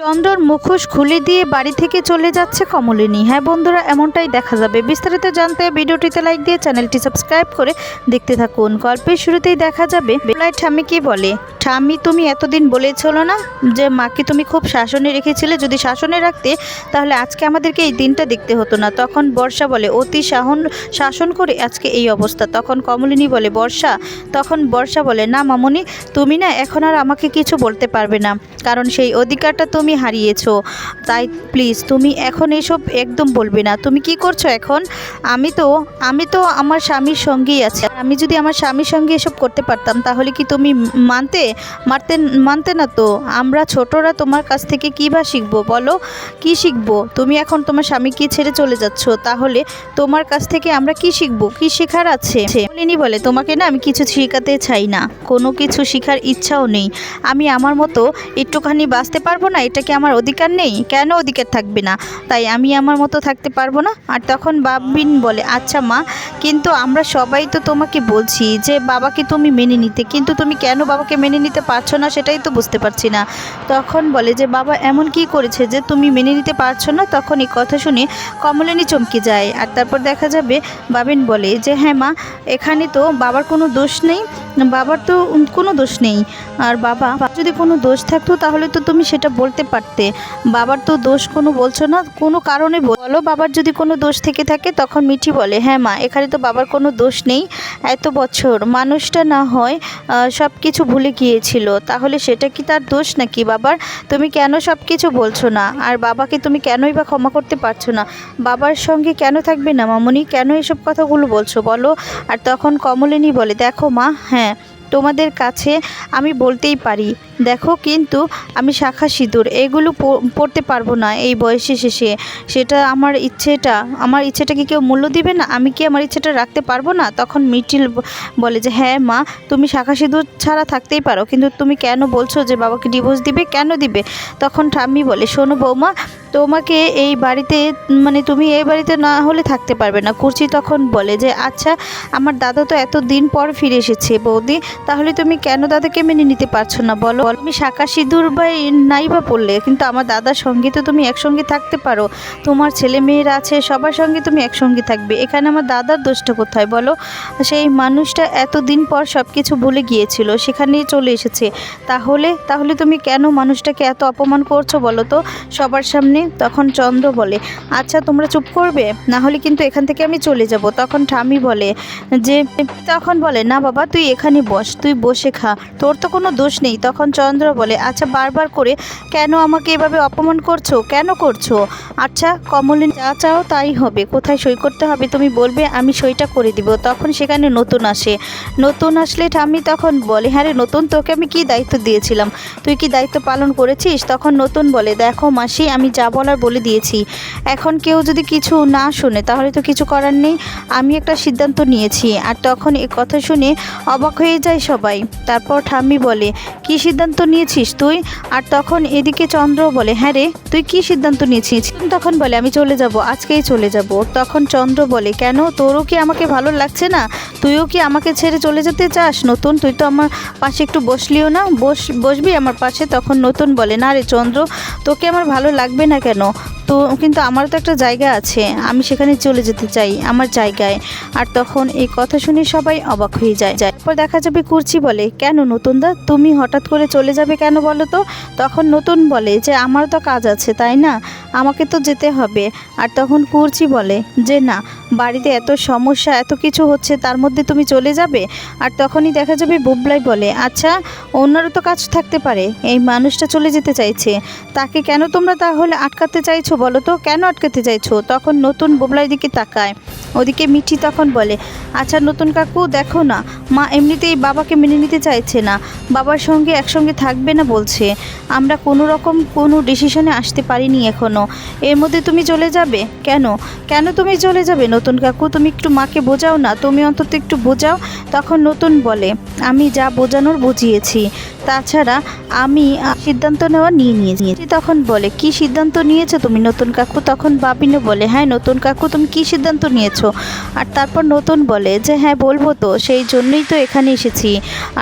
চন্দ্রর মুখোশ খুলে দিয়ে বাড়ি থেকে চলে যাচ্ছে কমলিনী। হ্যাঁ বন্ধুরা, এমনটাই দেখা যাবে। বিস্তারিত জানতে ভিডিওটিতে লাইক দিয়ে চ্যানেলটি সাবস্ক্রাইব করে দেখতে থাকুন। গল্পের শুরুতেই দেখা যাবে, বেলায় ঠামে কি বলে? ঠাম্মি তুমি এতদিন বলেছিল না যে মাকে তুমি খুব শাসনে রেখেছিলে। যদি শাসনে রাখতে, তাহলে আজকে আমাদেরকে এই দিনটা দেখতে হতো না। তখন বর্ষা বলে, অতি শাহন, শাসন করে আজকে এই অবস্থা। তখন কমলিনী বলে, বর্ষা। তখন বর্ষা বলে, না মামনি, তুমি না এখন আর আমাকে কিছু বলতে পারবে না, কারণ সেই অধিকারটা তুমি হারিয়েছো। তাই প্লিজ তুমি এখন এসব একদম বলবে না। তুমি কি করছ এখন? আমি তো আমি তো আমার স্বামীর সঙ্গেই আছি। আমি যদি আমার স্বামীর সঙ্গে এসব করতে পারতাম, তাহলে কি তুমি মানতে? মারতে, মানতে না তো। আমরা ছোটরা তোমার কাছ থেকে কী বা শিখব বলো? কি শিখব? তুমি এখন তোমার স্বামীকে ছেড়ে চলে যাচ্ছ? তাহলে তোমার কাছ থেকে আমরা কি শিখব? কি শেখার আছে? বলিনি বলে, তোমাকে না আমি কিছু শেখাতে চাই না। কোনো কিছু শেখার ইচ্ছাও নেই। আমি আমার মতো একটুখানি বাঁচতে পারব না? এটা কি আমার অধিকার নেই? কেন অধিকার থাকবে না? তাই আমি আমার মতো থাকতে পারব না? আর তখন বাবিন বলে আচ্ছা মা, কিন্তু আমরা সবাই তো তোমাকে বলছি যে বাবাকে তুমি মেনে নিতে। কিন্তু তুমি কেন বাবাকে মেনে নিতে পারছ না সেটাই তো বুঝতে পারছি না। তখন বলে যে, বাবা, এমন কি করেছে যে তুমি মেনে নিতে পারছ না? তখন এই কথা শুনে কমলিনী চমকে যায়। আর তারপর দেখা যাবে, বাবিন বলে যে হ্যাঁ মা, এখানে তো বাবার কোনো দোষ নেই। বাবার তো কোনো দোষ নেই। আর বাবা, যদি কোনো দোষ থাকতো তাহলে তো তুমি সেটা বলতে পারতে। বাবার তো দোষ কোনো বলছো না, কোনো কারণে বলো বাবার যদি কোনো দোষ থেকে থাকে তখন মিঠি বলে হ্যাঁ মা, এখানে তো বাবার কোনো দোষ নেই। এত বছর মানুষটা না হয় সব কিছু ভুলে গিয়েছিল। তাহলে সেটা কি তার দোষ নাকি বাবার? তুমি কেন সব কিছু বলছো না? আর বাবাকে তুমি কেনই বা ক্ষমা করতে পারছ না? বাবার সঙ্গে কেন থাকবে না মামনি? কেন এসব কথাগুলো বলছো? বলো। আর তখন কমলিনী বলে, দেখো মা হ্যাঁ তোমাদের কাছে আমি বলতেই পারি। দেখো কিন্তু আমি শাখা সিঁদুর, এগুলো পড়তে পারব না এই বয়সে শেষে। সেটা আমার ইচ্ছেটা আমার ইচ্ছেটা কি কেউ মূল্য দিবে না? আমি কি আমার ইচ্ছেটা রাখতে পারব না? তখন মিটিল বলে যে হ্যাঁ মা, তুমি শাখা সিঁদুর ছাড়া থাকতেই পারো, কিন্তু তুমি কেন বলছো যে বাবাকে ডিভোর্স দিবে? কেন দিবে? তখন ঠাম্মি বলে, শোনো বৌমা, তোমাকে এই বাড়িতে মানে তুমি এই বাড়িতে না হলে থাকতে পারবে না। কুর্চি তখন বলে যে আচ্ছা আমার দাদা তো এত দিন পর ফিরে এসেছে বৌদি, তাহলে তুমি কেন দাদাকে মেনে নিতে পারছ না? বলো তুমি শাঁকা সিঁদুর বা নাই বা পড়লে, কিন্তু আমার দাদার সঙ্গে তো তুমি একসঙ্গে থাকতে পারো। তোমার ছেলে মেয়েরা আছে, সবার সঙ্গে তুমি একসঙ্গে থাকবে। এখানে আমার দাদার দোষটা কোথায় বলো? সেই মানুষটা এত দিন পর সব কিছু ভুলে গিয়েছিল, সেখানেই চলে এসেছে। তাহলে তাহলে তুমি কেন মানুষটাকে এত অপমান করছ বলো তো? সবার সামনে তখন চন্দ্র বলে আচ্ছা তোমরা চুপ করবে? না হলে কিন্তু এখান থেকে আমি চলে যাব। তখন ঠামি বলে, যে, তখন বলে, না বাবা, তুই এখানে বস, তুই বসে খা। তোর তো কোনো দোষ নেই। তখন চন্দ্র বলে আচ্ছা বারবার করে কেন আমাকে এভাবে অপমান করছ? কেন করছ? আচ্ছা কমলিন, যা চাও তাই হবে। কোথায় সই করতে হবে তুমি বলবে, আমি সইটা করে দিব। তখন সেখানে নতুন আসে। নতুন আসলে ঠাম্মি তখন বলে হ্যাঁ রে, নতুন তোকে আমি কি দায়িত্ব দিয়েছিলাম? তুই কি দায়িত্ব পালন করেছিস? তখন নতুন বলে, দেখো মাসি, আমি যা বলার বলে দিয়েছি। এখন কেউ যদি কিছু না শুনে, তাহলে তো কিছু করার নেই। আমি একটা সিদ্ধান্ত নিয়েছি। আর তখন এ কথা শুনে অবাক হয়ে যায় সবাই। তারপর ঠাম্মি বলে, কি সিদ্ধান্ত নিয়েছিস তুই? আর তখন এদিকে চন্দ্র বলে হ্যাঁ রে, তুই কি সিদ্ধান্ত নিয়েছিস? তখন বলে, আমি চলে যাব, আজকেই চলে যাব। তখন চন্দ্র বলে, কেন? তোরও কি আমাকে ভালো লাগছে না? তুইও কি আমাকে ছেড়ে চলে যেতে চাস? নতুন, তুই তো আমার পাশে একটু বসলিও না? বস, বসবি আমার পাশে? তখন নতুন বলে, না রে চন্দ্র, তোকে আমার ভালো লাগবে না কেন? তো কিন্তু আমারও তো একটা জায়গা আছে, আমি সেখানে চলে যেতে চাই আমার জায়গায়। আর তখন এই কথা শুনে সবাই অবাক হয়ে যায়। যায় তারপর দেখা যাবে কুর্চি বলে, কেন নতুন দা তুমি হঠাৎ করে চলে যাবে কেন বলো তো? তখন নতুন বলে যে আমার তো কাজ আছে, তাই না? আমাকে তো যেতে হবে। আর তখন কুর্চি বলে, যে না বাড়িতে এত সমস্যা, এত কিছু হচ্ছে, তার মধ্যে তুমি চলে যাবে? আর তখনই দেখা যাবে বুবলাই বলে আচ্ছা অন্যরও তো কাজ থাকতে পারে, এই মানুষটা চলে যেতে চাইছে। তাকে কেন তোমরা তাহলে আটকাতে চাইছো বলো তো? কেন আটকাতে চাইছো? তখন নতুন বুবলার দিকে তাকায়। ওদিকে মিঠি তখন বলে আচ্ছা নতুন কাকু, দেখো না, মা এমনিতেই বাবাকে মেনে নিতে চাইছে না। বাবার সঙ্গে একসঙ্গে থাকবে না বলছে। আমরা কোনো রকম কোনো ডিসিশনে আসতে পারিনি এখনও এর মধ্যে তুমি চলে যাবে? কেন? কেন তুমি চলে যাবে নতুন কাকু, তুমি একটু মাকে বোঝাও না, তুমি অন্তত একটু বোঝাও। তখন নতুন বলে, আমি যা বোঝানোর বুঝিয়েছি। তাছাড়া আমি সিদ্ধান্ত নেওয়া নিয়ে নিয়েছি। তখন বলে, কি সিদ্ধান্ত নিয়েছো তুমি নতুন কাকু? তখন বাবিনও বলে হ্যাঁ নতুন কাকু, তুমি কি সিদ্ধান্ত নিয়েছো? আর তারপর নতুন বলে যে হ্যাঁ বলব তো, সেই জন্যই তো এখানে এসেছি।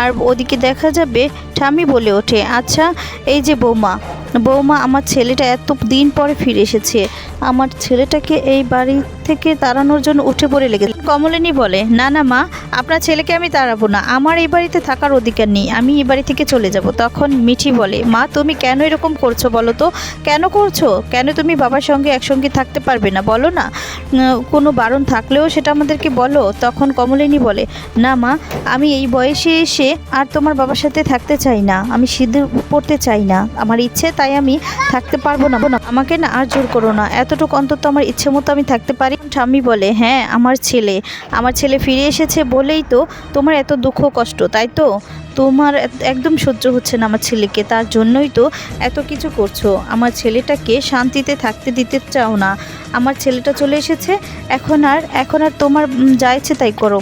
আর ওদিকে দেখা যাবে ঠামি বলে ওঠে আচ্ছা এই যে বৌমা বৌমা, আমার ছেলেটা এত দিন পরে ফিরে এসেছে। আমার ছেলেটাকে এই বাড়ি থেকে তাড়ানোর জন্য উঠে পড়ে লেগেছে। কমলিনী বলে, না না, মা, আপনার ছেলেকে আমি তাড়াবো না। আমার এই বাড়িতে থাকার অধিকার নেই। আমি এই বাড়ি থেকে চলে যাব। তখন মিঠি বলে, মা, তুমি কেন এরকম করছ বলো তো? কেন করছ? কেন তুমি বাবার সঙ্গে একসঙ্গে থাকতে পারবে না? বলো না। কোনো বারণ থাকলেও সেটা আমাদেরকে বলো। তখন কমলিনী বলে, না, মা, আমি এই বয়সে এসে আর তোমার বাবার সাথে থাকতে চাই না। আমি সিঁদুর পড়তে চাই না। আমার ইচ্ছে তাই আমি থাকতে পারব না। আমাকে না, আর জোর করো না। এতটুকু অন্তত আমার ইচ্ছে মতো আমি থাকতে পারি। ঠাম্মি বলে হ্যাঁ আমার ছেলে। আমার ছেলে ফিরে এসেছে বলেই তো তোমার এত দুঃখ কষ্ট, তাই তো? তোমার একদম সহ্য হচ্ছে না আমার ছেলেকে। তার জন্যই তো এত কিছু করছ। আমার ছেলেটাকে শান্তিতে থাকতে দিতে চাও না। আমার ছেলেটা চলে এসেছে। এখন আর এখন আর তোমার যা ইচ্ছে তাই করো।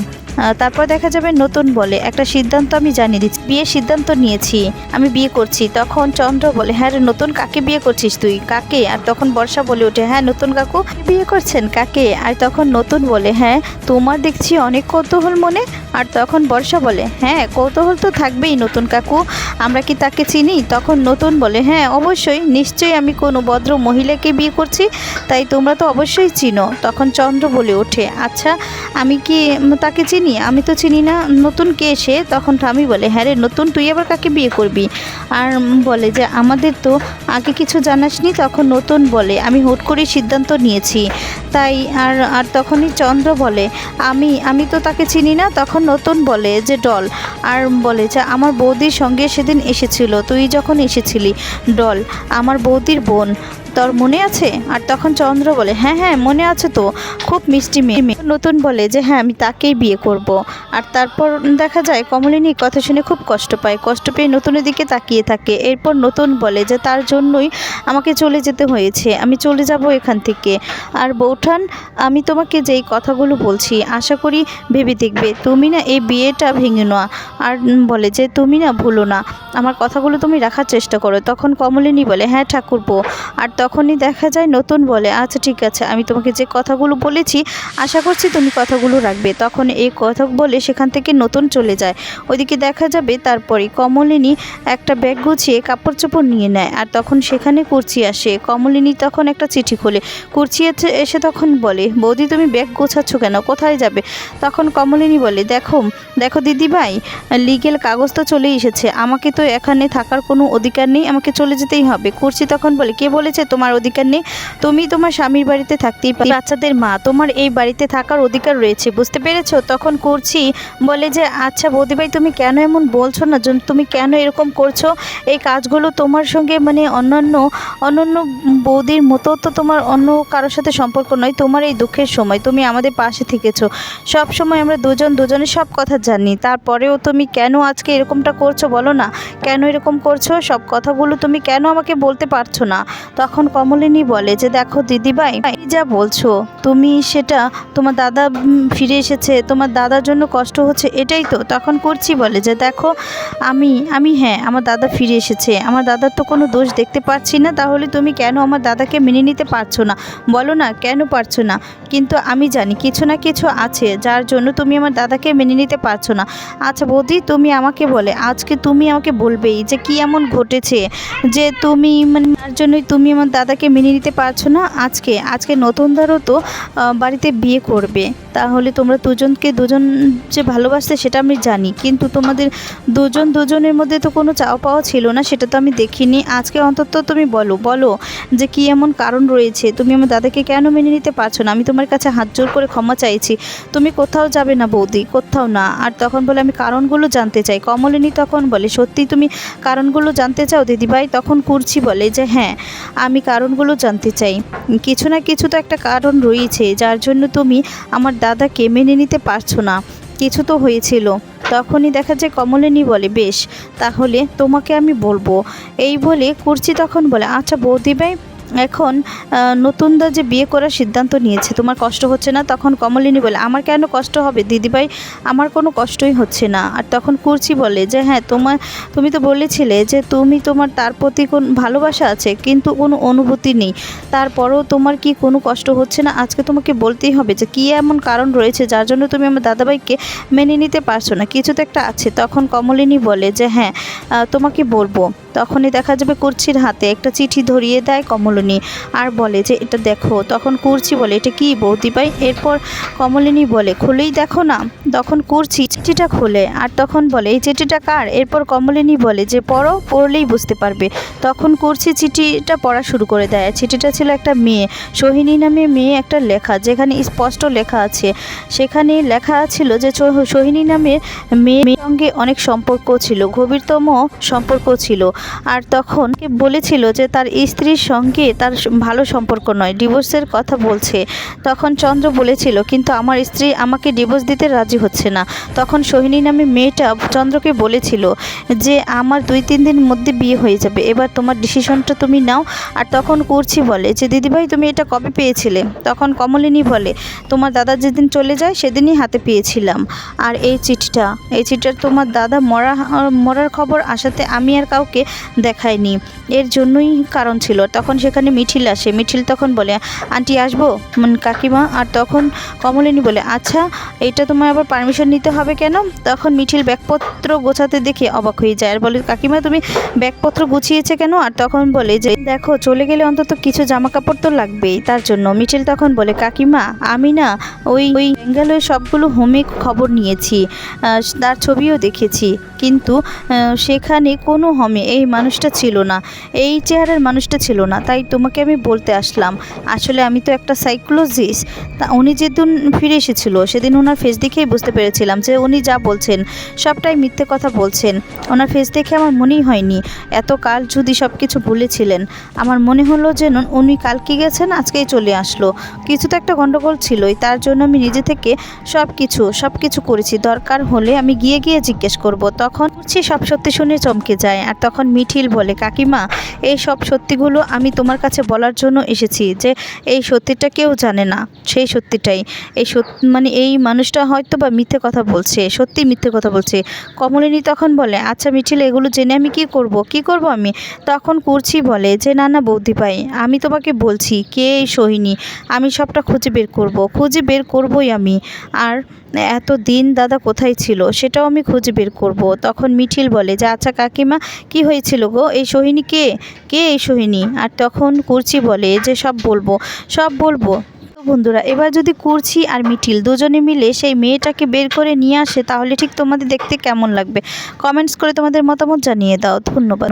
তারপর দেখা যাবে নতুন বলে একটা সিদ্ধান্ত আমি জানিয়ে দিচ্ছি। বিয়ের সিদ্ধান্ত নিয়েছি, আমি বিয়ে করছি। তখন চন্দ্র বলে হ্যাঁ রে, নতুন কাকে বিয়ে করছিস তুই? কাকে? আর তখন বর্ষা বলে ওঠে হ্যাঁ নতুন কাকু বিয়ে করছেন? কাকে? আর তখন নতুন বলে হ্যাঁ তোমার দেখছি অনেক কৌতূহল মনে। আর তখন বর্ষা বলে হ্যাঁ কৌতূহল তো থাকবেই নতুন কাকু, আমরা কি তাকে চিনি? তখন নতুন বলে হ্যাঁ অবশ্যই, নিশ্চয়ই আমি কোনো ভদ্র মহিলাকে বিয়ে করছি, তাই তোমরা তো অবশ্যই চিনো। তখন চন্দ্র বলে ওঠে আচ্ছা আমি কি তাকে চিনি? আমি তো চিনি না নতুন কে সে। তখন আমি বলে হ্যাঁ রে, নতুন, তুই আবার কাকে বিয়ে করবি? আর বলে যে, আমাদের তো আগে কিছু জানাসনি, তখন নতুন বলে, আমি হুট করে সিদ্ধান্ত নিয়েছি। তাই আর আর তখনই চন্দ্র বলে, আমি আমি তো তাকে চিনি না, তখন নতুন বলে যে, ডল। আর বলে যে, আমার বৌদির সঙ্গে সেদিন এসেছিল, তুই যখন এসেছিলি, ডল, আমার বৌদির বোন। তোর মনে আছে? আর তখন চন্দ্র বলে হ্যাঁ হ্যাঁ মনে আছে তো। খুব মিষ্টি মেয়ে। নতুন বলে যে হ্যাঁ আমি তাকেই বিয়ে করব। আর তারপর দেখা যায়, কমলিনী কথা শুনে খুব কষ্ট পায়। কষ্ট পেয়ে নতুনের দিকে তাকিয়ে থাকে। এরপর নতুন বলে যে, তার জন্যই আমাকে চলে যেতে হয়েছে। আমি চলে যাব এখান থেকে। আর বৌঠান, আমি তোমাকে যেই কথাগুলো বলছি, আশা করি ভেবে দেখবে। তুমি না এই বিয়েটা ভেঙে নেওয়া আর বলে যে, তুমি না ভুলো না। আমার কথাগুলো তুমি রাখার চেষ্টা করো। তখন কমলিনী বলে হ্যাঁ ঠাকুরপো। আর তখনই দেখা যায় নতুন বলে আচ্ছা ঠিক আছে, আমি তোমাকে যে কথাগুলো বলেছি, আশা করছি তুমি কথাগুলো রাখবে। তখন এই কথা বলে সেখান থেকে নতুন চলে যায়। ওইদিকে দেখা যাবে তারপরে কমলিনী একটা ব্যাগ গুছিয়ে কাপড় চোপড় নিয়ে নেয় আর তখন সেখানে কুর্চি আসে। কমলিনী তখন একটা চিঠি খোলে। কুর্চি এসে- তখন বলে, বৌদি তুমি ব্যাগ গোছাচ্ছ কেন? কোথায় যাবে? তখন কমলিনী বলে, দেখো দেখো দিদিভাই, লিগেল কাগজ তো চলেই এসেছে। আমাকে তো এখানে থাকার কোনো অধিকার নেই, আমাকে চলে যেতেই হবে। কুর্চি তখন বলে, কে বলেছে তোমার অধিকার নেই? তুমি তোমার স্বামীর বাড়িতে থাকতেই পারো। বাচ্চাদের মা, তোমার এই বাড়িতে থাকার অধিকার রয়েছে, বুঝতে পেরেছ? তখন কুর্চি বলে যে আচ্ছা বৌদিভাই তুমি কেন এমন বলছো না? তুমি কেন এরকম করছ? এই কাজগুলো তোমার সঙ্গে মানে অন্যান্য অন্যান্য বৌদির মতো তো তোমার অন্য কারোর সাথে সম্পর্ক নয়, তোমার এই দুঃখের সময়, তুমি আমাদের পাশে থেকেছো। সব সময় আমরা দুজন দুজনের সব কথা জানি। তারপরেও তুমি কেন আজকে এরকমটা করছ বলো না? কেন এরকম করছ? সব কথাগুলো তুমি কেন আমাকে বলতে পারছ না? তখন কমলিনী বলে, যে দেখো দিদিভাই যা বলছো, তুমি সেটা তোমার দাদা ফিরে এসেছে, তোমার দাদার জন্য কষ্ট হচ্ছে, এটাই তো। তখন করছি বলে, যে দেখো, আমি আমি হ্যাঁ আমার দাদা ফিরে এসেছে। আমার দাদার তো কোনো দোষ দেখতে পাচ্ছি না, তাহলে তুমি কেন আমার দাদাকে মেনে নিতে পারছ না? বলো না, কেন পারছ না? কিন্তু আমি জানি কিছু না কিছু আছে, যার জন্য তুমি আমার দাদাকে মেনে নিতে পারছ না। আচ্ছা বৌদি, তুমি আমাকে বলে, আজকে তুমি আমাকে বলবেই যে কি এমন ঘটেছে যে তুমি মানে তার জন্যই তুমি আমার দাদাকে মেনে নিতে পারছ না? আজকে আজকে নতুন ধরো তো বাড়িতে বিয়ে করবে। তাহলে তোমরা দুজনকে দুজন যে ভালোবাসতে সেটা আমি জানি। কিন্তু তোমাদের দুজন দুজনের মধ্যে তো কোনো চাওয়া পাওয়া ছিল না, সেটা তো আমি দেখিনি। আজকে অন্তত তুমি বলো বলো যে কি এমন কারণ রয়েছে? তুমি আমার দাদাকে কেন মেনে নিতে পারছ না? আমি তোমার কাছে হাত জোর করে ক্ষমা চাইছি। তুমি কোথাও যাবে না বৌদি, কোথাও না। আর তখন বলে, আমি কারণগুলো জানতে চাই। কমলিনী তখন বলে সত্যি তুমি কারণগুলো জানতে চাও দিদিভাই? তখন কুরছি বলে যে হ্যাঁ আমি কারণগুলো জানতে চাই। কিছু না কিছু তো একটা কারণ রয়েছে, যার জন্য তুমি আমার দাদাকে মেনে নিতে পারছ না। কিছু তো হয়েছিল। তখনই দেখা যায় কমলিনী বলে, বেশ, তাহলে তোমাকে আমি বলব। এই বলে কুর্চি তখন বলে আচ্ছা বৌদি ভাই এখন নতুনদা যে বিয়ে করার সিদ্ধান্ত নিয়েছে, তোমার কষ্ট হচ্ছে না? তখন কমলিনী বলে, আমার কেন কষ্ট হবে? দিদিভাই, আমার কোনো কষ্টই হচ্ছে না। আর তখন কুর্চি বলে যে হ্যাঁ তোমার, তুমি তো বলেছিলে যে, তুমি তোমার তার প্রতি কোন ভালোবাসা আছে, কিন্তু কোনো অনুভূতি নেই। তারপরেও তোমার কি কোনো কষ্ট হচ্ছে না? আজকে তোমাকে বলতেই হবে যে, কী এমন কারণ রয়েছে যার জন্য তুমি আমার দাদাভাইকে মেনে নিতে পারছ না? কিছু তো একটা আছে। তখন কমলিনী বলে যে হ্যাঁ তোমাকে বলব। তখনই দেখা যাবে কুর্চির হাতে একটা চিঠি ধরিয়ে দেয় কমলিনী। আর বলে যে, এটা দেখো। তখন কুর্চি বলে, এটা কি বৌদি ভাই? এরপর কমলিনী বলে, খুলেই দেখো না। তখন কুর্চি চিঠিটা খুলে আর তখন বলে, এই চিঠিটা কার? এরপর কমলিনী বলে, যে পড়ো, পড়লেই বুঝতে পারবে। তখন কুর্চি চিঠিটা পড়া শুরু করে দেয়। চিঠিটা ছিল একটা মেয়ে, সোহিনী নামে মেয়ে একটা লেখা, যেখানে স্পষ্ট লেখা আছে। সেখানে লেখা ছিল যে সোহিনী নামের মেয়ের সঙ্গে অনেক সম্পর্ক ছিল, গভীরতম সম্পর্ক ছিল। আর তখন বলেছিল যে, তার স্ত্রীর সঙ্গে তার ভালো সম্পর্ক নয়। ডিভোর্সের কথা বলছে। তখন চন্দ্র বলেছিল, কিন্তু আমার স্ত্রী আমাকে ডিভোর্স দিতে রাজি হচ্ছে না। তখন সোহিনী নামে মেয়েটা চন্দ্রকে বলেছিল যে, আমার দুই তিন দিন মধ্যে বিয়ে হয়ে যাবে। এবার তোমার ডিসিশনটা তুমি নাও। আর তখন করছি বলে যে, দিদিভাই, তুমি এটা কবে পেয়েছিলে? তখন কমলিনী বলে, তোমার দাদা যেদিন চলে যায়, সেদিনই হাতে পেয়েছিলাম। আর এই চিঠিটা এই চিঠিটা তোমার দাদা মরা, মরার খবর আসাতে আমি আর কাউকে দেখাইনি। এর জন্যই কারণ ছিল। তখন সেখানে মিঠিল আসে। মিঠিল তখন বলে, আন্টি, আসব? কাকিমা। আর তখন কমলিনী বলে আচ্ছা এটা তোমার আবার পারমিশন নিতে হবে কেন? তখন মিঠিল ব্যাগপত্র গোছাতে দেখে অবাক হয়ে যায়। আর বলে, কাকিমা, তুমি ব্যাগপত্র গুছিয়েছে কেন? আর তখন বলে যে, দেখো, চলে গেলে অন্তত কিছু জামা কাপড় তো লাগবেই তার জন্য। মিঠিল তখন বলে, কাকিমা, আমি না ওই ওই বেঙ্গালোর সবগুলো হোমে খবর নিয়েছি তার ছবিও দেখেছি। কিন্তু সেখানে কোনো হোমে এই মানুষটা ছিল না। এই চেহারার মানুষটা ছিল না। তাই তোমাকে আমি বলতে আসলাম। আসলে আমি তো একটা সাইকোলজিস্ট তা উনি যেদিন ফিরে এসেছিল, সেদিন ওনার ফেস দেখেই বুঝতে পেরেছিলাম যে উনি যা বলছেন, সবটাই মিথ্যে কথা বলছেন। ওনার ফেস দেখে আমার মনেই হয়নি। এত কাল যদি সব কিছু বলেছিলেন, আমার মনে হলো যে ন- উনি কালকে গেছেন, আজকেই চলে আসলো। কিছু তো একটা গণ্ডগোল ছিলই, তার জন্য আমি নিজে থেকে সব কিছু সব কিছু করেছি। দরকার হলে আমি গিয়ে গিয়ে জিজ্ঞেস করব। তখন হচ্ছে সব সত্যি শুনে চমকে যায়। আর তখন মিঠিল বলে, কাকিমা, এই সব সত্যিগুলো আমি তোমার কাছে বলার জন্য এসেছি যে এই সত্যিটা কেউ জানে না, সেই সত্যিটাই। এই মানে এই মানুষটা হয়তো বা মিথ্যে কথা বলছে, সত্যি মিথ্যে কথা বলছে। কমলিনী তখন বলে আচ্ছা মিঠিল, এগুলো জেনে আমি কি করব? কি করব আমি? তখন করছি বলে, যে না না, বৌদি ভাই, আমি তোমাকে বলছি, কে এই সোহিনী? আমি সবটা খুঁজে বের করব, খুঁজে বের করবই আমি। আর এত দিন দাদা কোথায় ছিল, সেটাও আমি খুঁজে বের করব। তখন মিঠিল বলে, যে আচ্ছা কাকিমা, কি হয়েছিল গো? এই সোহিনী কে? কে এই সোহিনী? আর তখন কুরচি বলে যে সব বলব সব বলব। বন্ধুরা, এবার যদি কুরচি আর মিঠিল দুজনে মিলে সেই মেয়েটাকে বের করে নিয়ে আসে, তাহলে ঠিক তোমাদের দেখতে কেমন লাগবে? কমেন্টস করে তোমাদের মতামত জানিয়ে দাও। ধন্যবাদ।